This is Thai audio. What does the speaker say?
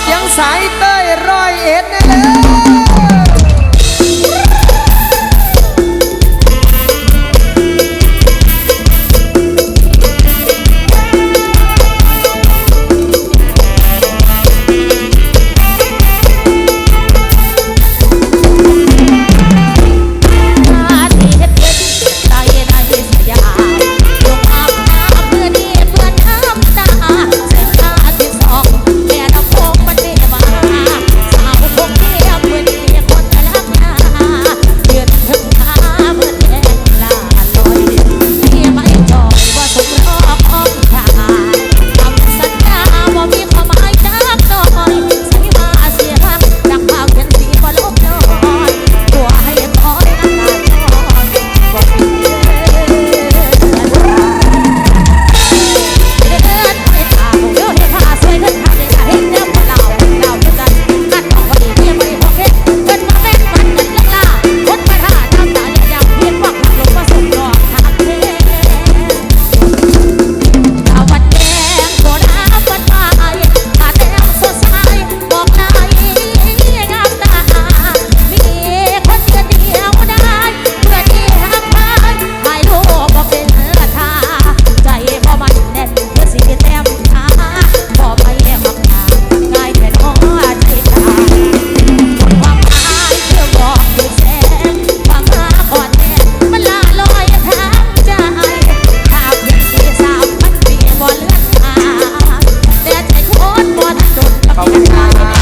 เสียงสายเต้ยร้อยเอ็ด How we